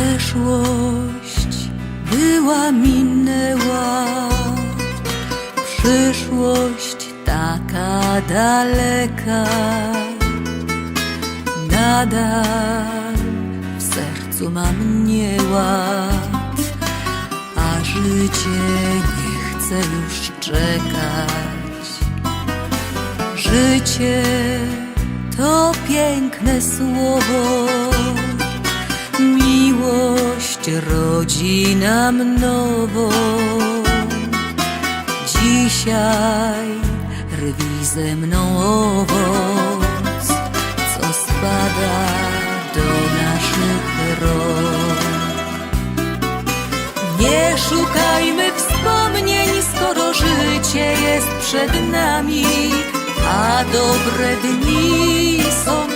Przeszłość była, minęła, przyszłość taka daleka. Nadal w sercu mam nieład, a życie nie chce już czekać. Życie to piękne słowo, rodzi nam. Dzisiaj rwi ze mną owoc, co spada do naszych rąk. Nie szukajmy wspomnień, skoro życie jest przed nami, a dobre dni są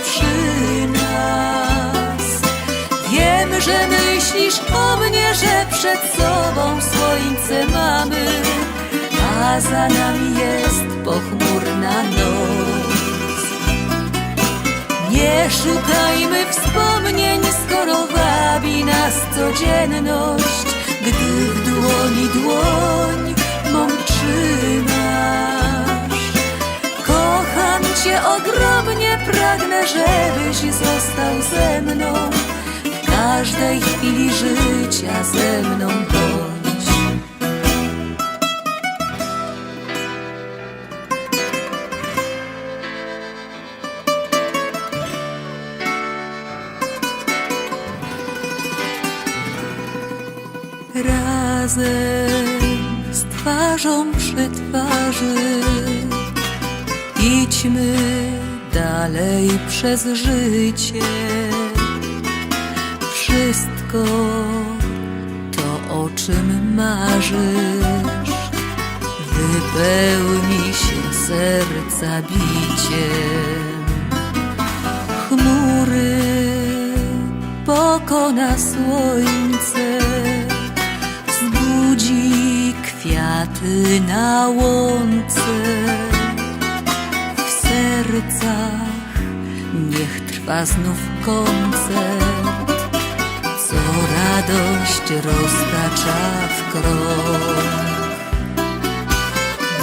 że myślisz o mnie, że przed sobą słońce mamy, a za nami jest pochmurna noc. Nie szukajmy wspomnień, skoro wabi nas codzienność, gdy w dłoni dłoń mą trzymasz. Kocham Cię ogromnie, pragnę, żebyś został ze mną. Każdej chwili życia ze mną bądź. Razem z twarzą przy twarzy idźmy dalej przez życie. Wszystko to, o czym marzysz, wypełni się serca biciem. Chmury pokona słońce, wzbudzi kwiaty na łące. W sercach niech trwa znów koncert, radość roztacza w krok.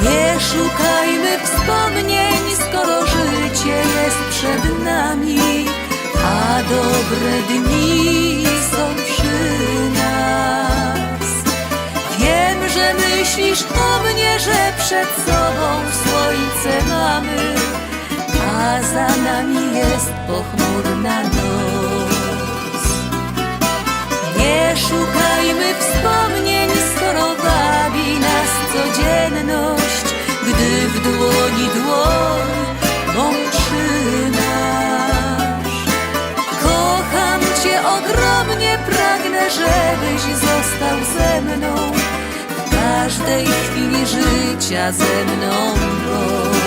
Nie szukajmy wspomnień, skoro życie jest przed nami, a dobre dni są przy nas. Wiem, że myślisz o mnie, że przed sobą słońce mamy, a za nami jest pochmurna noc. Szukajmy wspomnień, skoro wabi nas codzienność, gdy w dłoni dłoń mą trzymasz. Kocham Cię ogromnie, pragnę, żebyś został ze mną. W każdej chwili życia ze mną bądź.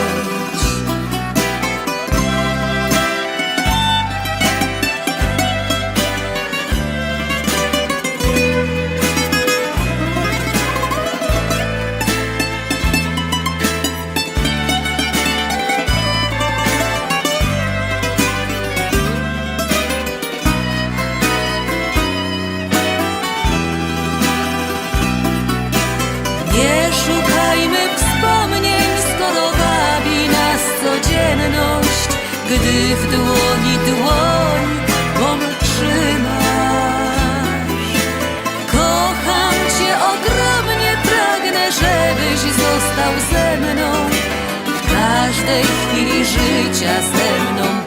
Gdy w dłoni dłoń mą trzymasz. Kocham Cię ogromnie, pragnę, żebyś został ze mną. W każdej chwili życia ze mną